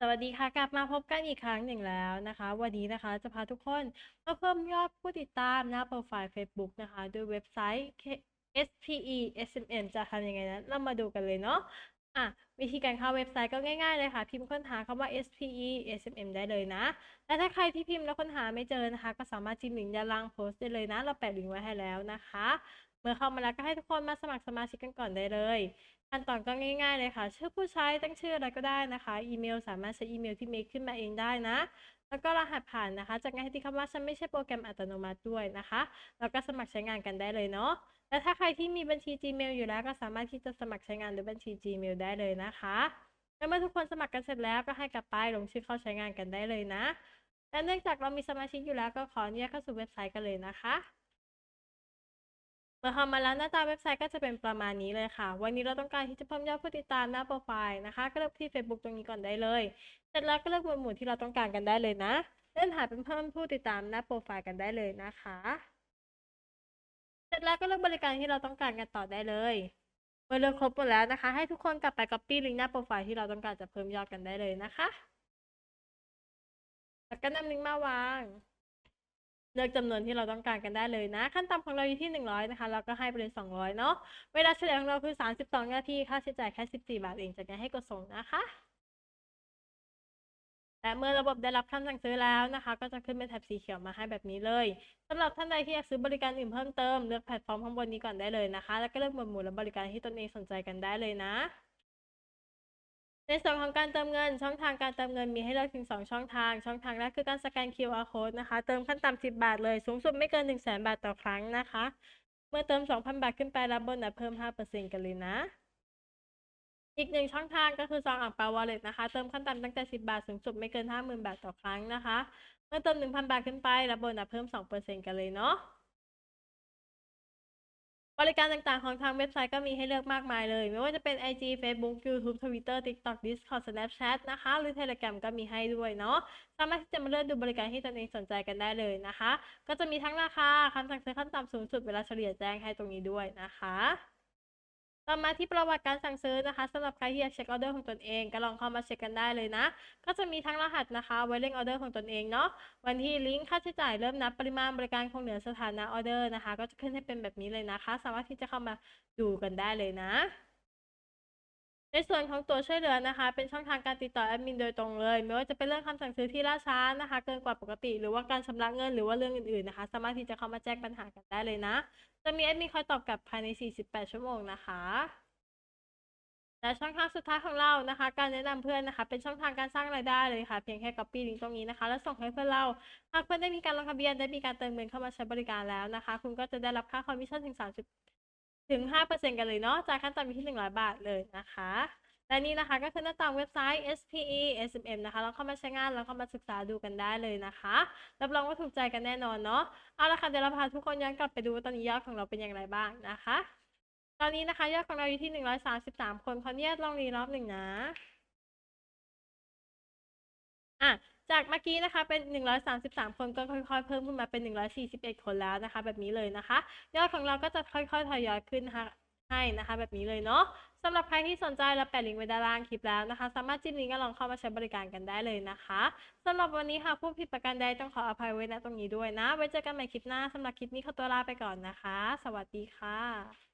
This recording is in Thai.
สวัสดีค่ะกลับมาพบกันอีกครั้งหนึ่งแล้วนะคะ วันนี้นะคะจะพาทุกคนมาเพิ่มยอดผู้ติดตามหน้าโปรไฟล์ Facebook นะคะด้วยเว็บไซต์ SPE SMM จะทำยังไงนั้นเรามาดูกันเลยเนาะอะวิธีการเข้าเว็บไซต์ก็ง่ายๆเลยค่ะ พิมพ์ค้นหาคำว่า SPE SMM ได้เลยนะ และถ้าใครที่พิมพ์แล้วค้นหาไม่เจอนะคะ ก็สามารถจิ้มลิงก์ด้านล่างโพสต์ได้เลยนะ เราแปะลิงก์ไว้ให้แล้วนะคะ เมื่อเข้ามาแล้วก็ให้ทุกคนมาสมัครสมาชิกกันก่อนได้เลยขั้นตอนก็ง่ายๆเลยค่ะ ชื่อผู้ใช้ตั้งชื่ออะไรก็ได้นะคะ อีเมลสามารถใช้อีเมลที่เมคขึ้นมาเองได้นะ แล้วก็รหัสผ่านนะคะ จากงานที่คำว่าฉันไม่ใช่โปรแกรมอัตโนมัติด้วยนะคะ แล้วก็สมัครใช้งานกันได้เลยเนาะ และถ้าใครที่มีบัญชี Gmail อยู่แล้วก็สามารถที่จะสมัครใช้งานด้วยบัญชี Gmail ได้เลยนะคะ และเมื่อทุกคนสมัครกันเสร็จแล้วก็ให้กลับไปลงชื่อเข้าใช้งานกันได้เลยนะ และเนื่องจากเรามีสมาชิกอยู่แล้วก็ขออนุญาตเข้าสู่เว็บไซต์กันเลยนะคะ เมื่อเข้ามาแล้วหน้าตาเว็บไซต์ก็จะเป็นประมาณนี้เลยค่ะ วันนี้เราต้องการที่จะเพิ่มยอดผู้ติดตามหน้าโปรไฟล์นะคะ ก็เลือกที่ Facebook ตรงนี้ก่อนได้เลย เสร็จแล้วก็เลือกหมวดหมู่ที่เราต้องการกันได้เลยนะ เลื่อนหาเป็นเพิ่มผู้ติดตามหน้าโปรไฟล์กันได้เลยนะคะ เสร็จแล้วก็เลือกบริการที่เราต้องการกันต่อได้เลยเมื่อเลือกครบหมดแล้วนะคะ ให้ทุกคนกลับไป copy ลิงก์หน้าโปรไฟล์ที่เราต้องการจะเพิ่มยอดกันได้เลยนะคะแล้วก็นำลิงก์มาวาง เลือกจำนวนที่เราต้องการกันได้เลยนะ ขั้นต่ำของเราอยู่ที่ 100 นะคะ เราก็ให้ไปเลย 200 เนาะ เวลาเฉลี่ยของเราคือ 32 นาที ค่าใช้จ่ายแค่ 14 บาทเองจากนั้นให้กดส่งนะคะและเมื่อระบบได้รับคำสั่งซื้อแล้วนะคะ ก็จะขึ้นเป็นแถบสีเขียวมาให้แบบนี้เลยสำหรับท่านใดที่อยากซื้อบริการอื่นเพิ่มเติมเลือกแพลตฟอร์มข้างบนนี้ก่อนได้เลยนะคะ แล้วก็เลือกหมวดหมู่และบริการที่ตนเองสนใจกันได้เลยนะ ในส่วนของการเติมเงิน ช่องทางการเติมเงินมีให้เลือกถึง 2 ช่องทาง ช่องทางแรกคือการสแกน QR code นะคะ เติมขั้นต่ำ10 บาทเลย สูงสุดไม่เกิน 1 0 0 0 0แบาทต่อครั้งนะคะ เมื่อเติม 2,000 บาทขึ้นไปรับโบนัสเพิ่ม 5%กันเลยนะ อีกหนึ่งช่องทางก็คือซองอ่างเปาวอลเล็ตนะคะ เติมขั้นต่ำตั้งแต่ 10 บาท สูงสุดไม่เกิน 50,000 บาทต่อครั้งนะคะ เมื่อเติม 1,000 บาทขึ้นไปรับโบนัสเพิ่ม 2%กันเลยเนาะ บริการต่างๆ ของทางเว็บไซต์ก็มีให้เลือกมากมายเลย ไม่ว่าจะเป็น IG Facebook YouTube Twitter TikTok Discord Snapchat นะคะ หรือ Telegram ก็มีให้ด้วยเนาะสามารถที่จะมาเลือกดูบริการที่ตนเองสนใจกันได้เลยนะคะ ก็จะมีทั้งราคาคำสั่งซื้อขั้นต่ำสูงสุดเวลาเฉลี่ยแจ้งให้ตรงนี้ด้วยนะคะ ต่อมาที่ประวัติการสั่งซื้อนะคะสำหรับใครที่อยากเช็คออเดอร์ของตนเองก็ลองเข้ามาเช็คกันได้เลยนะ ก็จะมีทั้งรหัสนะคะไว้เร่งออเดอร์ของตนเองเนาะวันที่ลิงก์ค่าใช้จ่ายเริ่มนับปริมาณบริการคงเหนือสถานะออเดอร์นะคะ ก็จะขึ้นให้เป็นแบบนี้เลยนะคะ สามารถที่จะเข้ามาดูกันได้เลยนะ ในส่วนของตัวช่วยเหลือนะคะ เป็นช่องทางการติดต่อแอดมินโดยตรงเลย ไม่ว่าจะเป็นเรื่องคำสั่งซื้อที่ล่าช้านะคะ เกินกว่าปกติ หรือว่าการชำระเงินหรือว่าเรื่องอื่นๆนะคะ สามารถที่จะเข้ามาแจ้งปัญหากันได้เลยนะ จะมีแอดมินคอยตอบกลับภายใน 48 ชั่วโมงนะคะและช่องทางสุดท้ายของเรานะคะ การแนะนำเพื่อนนะคะ เป็นช่องทางการสร้างรายได้เลยค่ะ เพียงแค่ copy ลิงก์ตรงนี้นะคะ แล้วส่งให้เพื่อนเรา หากเพื่อนได้มีการลงทะเบียนได้มีการเติมเงินเข้ามาใช้บริการแล้วนะคะ คุณก็จะได้รับค่าคอมมิชชั่นถึง30 ถึง 5%กันเลยเนาะจ่ายขั้นต่ำอยู่ที่ 100 บาทเลยนะคะ และนี่นะคะก็คือหน้าต่างเว็บไซต์ SPE SMM นะคะลองเข้ามาใช้งานแล้วเข้ามาศึกษาดูกันได้เลยนะคะ รับรองว่าถูกใจกันแน่นอนเนาะ เอาละค่ะเดี๋ยวเราพาทุกคนย้อนกลับไปดูว่าตอนนี้ยอดของเราเป็นอย่างไรบ้างนะคะ ตอนนี้นะคะยอดของเราอยู่ที่ 133 คนขออนุญาตลองรีรอบหนึ่งนะ อะ จากเมื่อกี้นะคะเป็น 133 คนก็ค่อย ๆ เพิ่มขึ้นมาเป็น 141 คนแล้วนะคะ แบบนี้เลยนะคะ ยอดของเราก็จะค่อยๆทยอยขึ้นนะคะให้นะคะ แบบนี้เลยเนาะสำหรับใครที่สนใจเราแปะลิงก์ไว้ด้านล่างคลิปแล้วนะคะ สามารถจิ้มลิงก์ก็ลองเข้ามาใช้บริการกันได้เลยนะคะสำหรับวันนี้ค่ะผู้ผิดประการใดต้องขออภัยไว้ณตรงนี้ด้วยนะ ไว้เจอกันใหม่คลิปหน้าสำหรับคลิปนี้ขอตัวลาไปก่อนนะคะ สวัสดีค่ะ